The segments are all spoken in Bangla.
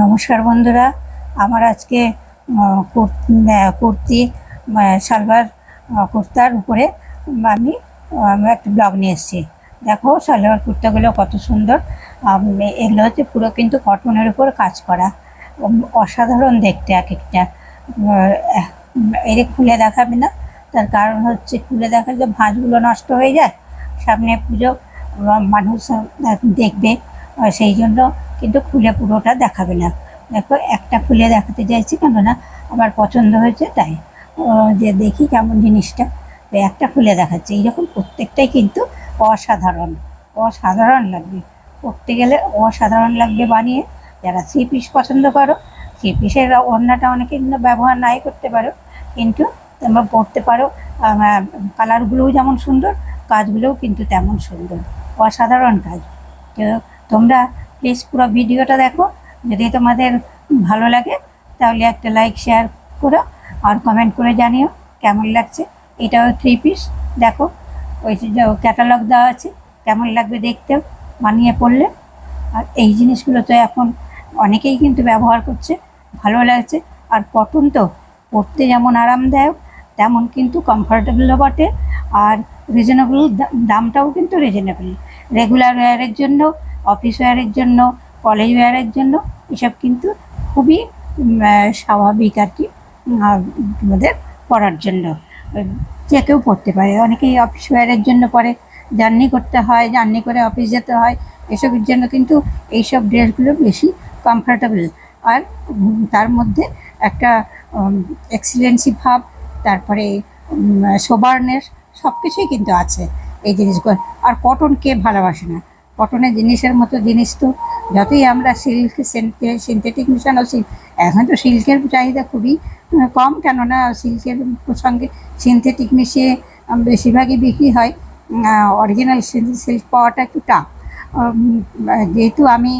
নমস্কার বন্ধুরা। আমার আজকে কুর্তি আহ, সালোয়ার কুর্তার উপরে আমি একটা ব্লগ নিয়ে এসেছি। দেখো সালোয়ার কুর্তাগুলো কত সুন্দর। এগুলো হচ্ছে পুরো কিন্তু কটনের উপর কাজ করা। অসাধারণ দেখতে এক একটা। এর খুলে দেখাবে না। তার কারণ হচ্ছে খুলে দেখালে ভাঁজগুলো নষ্ট হয়ে যায়। সামনে পুজো মানুষ দেখবে। সেই জন্য কিন্তু খুলে পুরোটা দেখাবে না। দেখো, একটা খুলে দেখাতে চাইছি কেননা আমার পছন্দ হয়েছে তাই। যে দেখি কেমন জিনিসটা। তো একটা খুলে দেখাচ্ছে। এইরকম প্রত্যেকটাই কিন্তু অসাধারণ। অসাধারণ লাগবে। করতে গেলে অসাধারণ লাগবে বানিয়ে। যারা থ্রি পিস পছন্দ করো থ্রি পিসের ওড়নাটা অনেকে ব্যবহার নাই করতে পারো। কিন্তু তোমরা পড়তে পারো। কালারগুলোও যেমন সুন্দর, কাজগুলোও কিন্তু তেমন সুন্দর। অসাধারণ কাজ। তো তোমরা প্লিজ পুরো ভিডিওটা দেখো। যদি তোমাদের ভালো লাগে, তাহলে একটা লাইক শেয়ার করো আর কমেন্ট করে জানিও কেমন লাগছে। এটাও থ্রি পিস দেখো। ওই ক্যাটালগ দেওয়া আছে, কেমন লাগবে দেখতেও বানিয়ে পড়লে। আর এই জিনিসগুলো তো এখন অনেকেই কিন্তু ব্যবহার করছে, ভালো লাগছে। আর কটন তো পরতে যেমন আরামদায়ক, তেমন কিন্তু কমফোর্টেবলও বটে। আর রিজনেবল দামটাও কিন্তু রিজনেবল রেগুলার ওয়ারের জন্য অফিস ওয়্যারের জন্য কলেজ ওয়্যারের জন্য এসব কিন্তু খুবই স্বাভাবিক আর কি আহ, আমাদের পড়ার জন্য। যে কেউ পড়তে পারে। অনেকেই অফিস ওয়্যারের জন্য পরে জার্নি করতে হয় জার্নি করে অফিস যেতে হয়। এসবের জন্য কিন্তু এইসব ড্রেসগুলো বেশি কমফোর্টেবল আর তার মধ্যে একটা এক্সিলেন্সি ভাব তারপরে সোবারনেস সব কিছুই কিন্তু আছে এই জিনিসগুলো। আর কটন কে ভালোবাসে না। কটনের জিনিসের মতো জিনিস তো। যতই আমরা সিল্ক সিনথেটিক মিশানো সিল্ক এখন তো সিল্কের চাহিদা খুবই কম। কেননা সিল্কের সঙ্গে সিনথেটিক মিশিয়ে বেশিরভাগই বিক্রি হয় অরিজিনাল সিল্ক পাওয়াটা একটু টাফ যেহেতু আমি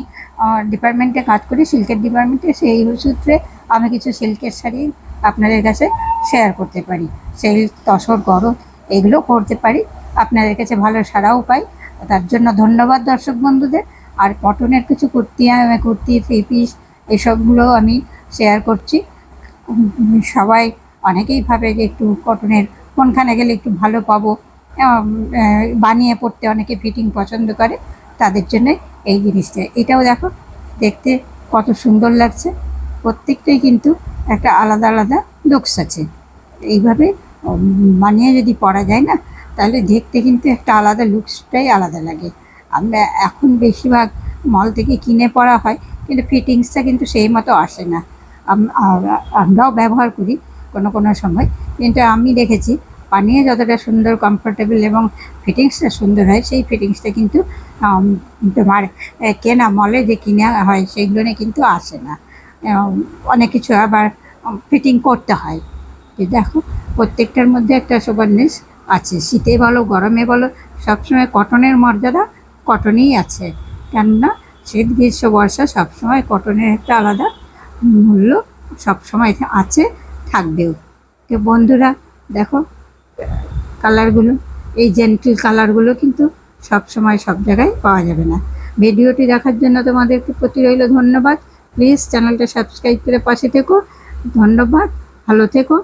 ডিপার্টমেন্টে কাজ করি সিল্কের ডিপার্টমেন্টে সেই সূত্রে আমি কিছু সিল্কের শাড়ি আপনাদের কাছে শেয়ার করতে পারি। সিল্ক তসর গরম এগুলো করতে পারি। আপনাদের কাছে ভালো সারাও পাই। তার জন্য ধন্যবাদ দর্শক বন্ধুদের। আর কটনের কিছু কুর্তি কুর্তি থ্রি পিস এসবগুলো আমি শেয়ার করছি। সবাই অনেকেই ভাবে যে একটু কটনের কোনখানে গেলে একটু ভালো পাবো। বানিয়ে পড়তে অনেকে ফিটিং পছন্দ করে তাদের জন্য এই জিনিসটা। এটাও দেখো দেখতে কত সুন্দর লাগছে। প্রত্যেকটাই কিন্তু একটা আলাদা আলাদা লুকস আছে। এইভাবে উম, বানিয়ে যদি পরা যায় না তাহলে দেখতে কিন্তু একটা আলাদা লুকসটাই আলাদা লাগে। আমরা এখন বেশিরভাগ মল থেকে কিনে পড়া হয়, কিন্তু ফিটিংসটা কিন্তু সেই মতো আসে না। আমরাও ব্যবহার করি কোনো কোনো সময়। কিন্তু আমি দেখেছি, পানীয় যতটা সুন্দর কমফোর্টেবল এবং ফিটিংসটা সুন্দর হয়, সেই ফিটিংসটা কিন্তু তোমার কেনা মলে যে কিনে হয় সেইগুলো কিন্তু আসে না। অনেক কিছু আবার ফিটিং করতে হয়। দেখো, প্রত্যেকটার মধ্যে একটা সোবারনেস আছে। শীতে বলো, গরমে বলো, সবসময় কটনের মর্যাদা কটনেই আছে। কেননা শীত, গ্রীষ্ম, বর্ষা সবসময় কটনের একটা আলাদা মূল্য, সবসময় আছে, থাকবেও। তো বন্ধুরা, দেখো, কালারগুলো, এই জেন্টেল কালারগুলো কিন্তু সব সময় সব জায়গায় পাওয়া যাবে না। ভিডিওটি দেখার জন্য তোমাদেরকে প্রতি রইল ধন্যবাদ। প্লিজ চ্যানেলটা সাবস্ক্রাইব করে পাশে থেকো। ধন্যবাদ, ভালো থেকো।